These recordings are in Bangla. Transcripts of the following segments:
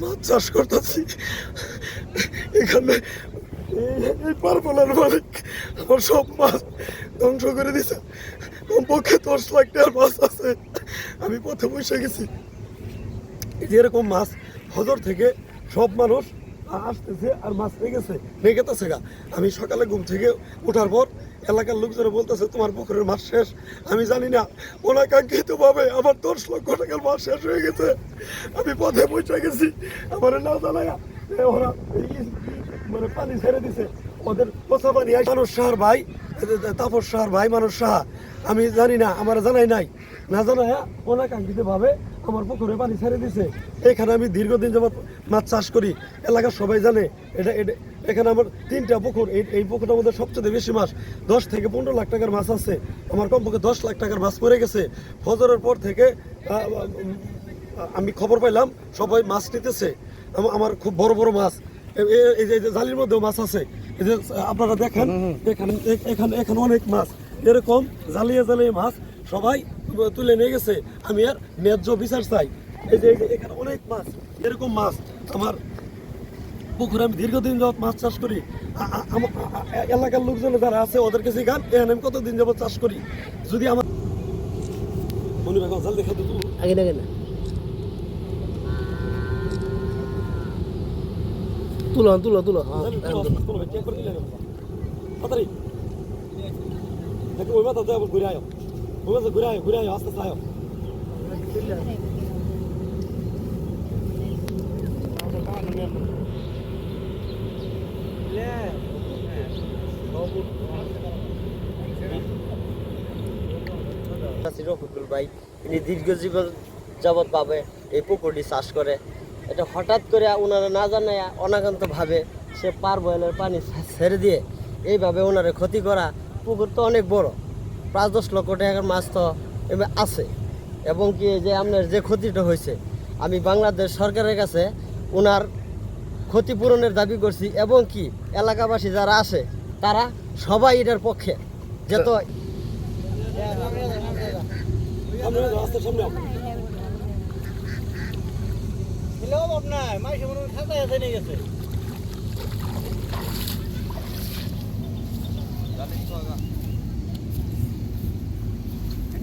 মাছ চাষ করতেছি। এখানে এই- পারপলার মালিক আমার সব মাছ ধ্বংস করে দিছে। কমপক্ষে দশ লাখ টাকার মাছ আছে। আমি পথে বসে গেছি। এরকম মাছ হজর থেকে সব মানুষ আসতেছে আর মাছ পেয়ে গেছে পেয়ে গা। আমি সকালে ঘুম থেকে ওঠার পর এলাকার লোকজনে বলতেছে, তোমার পুকুরের মাছ শেষ। আমি জানি না অনাকাঙ্ক্ষিত ভাবে আমার দশ লক্ষ টাকার মাছ শেষ হয়ে গেছে। আমি পথে পৌঁছে গেছি, আমার না জানায় ওরা মানে পানি ছেড়ে দিছে। ওদের পচা পানি মানুষ সাহার ভাই তাপস সাহার ভাই, মানুষ সাহা। আমি জানি না, আমার জানাই নাই। না জানায় অনাকাঙ্ক্ষিত ভাবে আমার পুকুরে পানি ছেড়ে দিছে। এখানে আমি দীর্ঘদিন যাবত মাছ চাষ করি। এলাকার সবাই জানে এটা এটা এখানে আমার তিনটা পুকুর। এই এই পুকুরটার মধ্যে সবচেয়ে বেশি মাছ দশ থেকে পনেরো লাখ টাকার মাছ আছে। আমার কমপক্ষে দশ লাখ টাকার মাছ পড়ে গেছে। ফজরের পর থেকে আমি খবর পাইলাম সবাই মাছ নিতেছে। আমার খুব বড় বড় মাছ। এই যে এই যে জালির মধ্যেও মাছ আছে। এই যে আপনারা দেখেন এখানে এখানে এখানে অনেক মাছ। এরকম জ্বালিয়ে জ্বালিয়ে মাছ সবাই তুলে নিয়ে গেছে আমি আর ন্যায্য বিচার চাই। এই যে এখানে অনেক মাছ এরকম মাছ। আমার পুকুরে আমি দীর্ঘদিন যাবত মাছ চাষ করি। এলাকার লোকজন যারা আছে ওদের কাছে গান এখানে আমি কতদিন যাবত চাষ করি। যদি আমার মনে ভাই জাল দেখে তো আগে না। কেন তুলো তুলো তুলো। হ্যাঁ তাড়াতাড়ি। ওই মাথা ঘুরে আয়ো। ওই মাথা ঘুরে আয়ো ঘুরে আয়ো আস্তে আস্তে আয়ো রফিকুল ভাই তিনি দীর্ঘ জীবন যাবৎ পাবে এই পুকুরটি চাষ করে। এটা হঠাৎ করে ওনারা না জানায় অনাকান্ত ভাবে সে পার বয়েলের পানি ছেড়ে দিয়ে এইভাবে ওনারে ক্ষতি করা পুকুর তো অনেক বড়। পাঁচ দশ লক্ষ টাকার মাছ তো আছে। এবং কি যে আপনার যে ক্ষতিটা হয়েছে, আমি বাংলাদেশ সরকারের কাছে ওনার ক্ষতিপূরণের দাবি করছি এবং কি এলাকাবাসী যারা আছে, তারা সবাই এটার পক্ষে। যে তো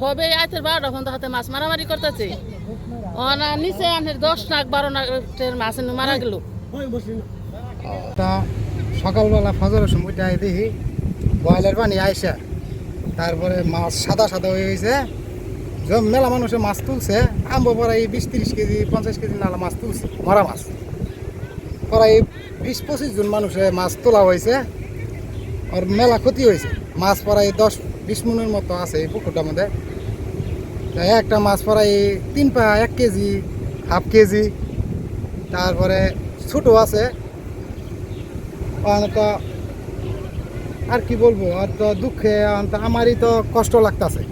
সবে আইতের বারোটা ফোন হাতে মাছ মারামারি করতেছে। ওখানে নিচে আনের দশ লাখ বারো লাখের মাছ মারা গেল। সকালবেলা ফজরের সময়টা দেখি বয়লের পানি আইসা। তারপরে মাছ সাদা সাদা হয়ে গেছে। মেলা মানুষে মাছ তুলছে, আম্ব পরাই বিশ তিরিশ কেজি, পঞ্চাশ কেজি নালা মাছ তুলছে, মরা মাছ। পরাই বিশ পঁচিশ জন মানুষে মাছ তোলা হয়েছে আর মেলা ক্ষতি হয়েছে। মাছ পরাই দশ বিশ মনের মতো আছে এই পুকুরটার মধ্যে একটা মাছ পরাই তিন পা এক কেজি, হাফ কেজি। তারপরে ছোটো আছে। তো আর কি বলব আর তো দুঃখে আমারই তো কষ্ট লাগতাছে।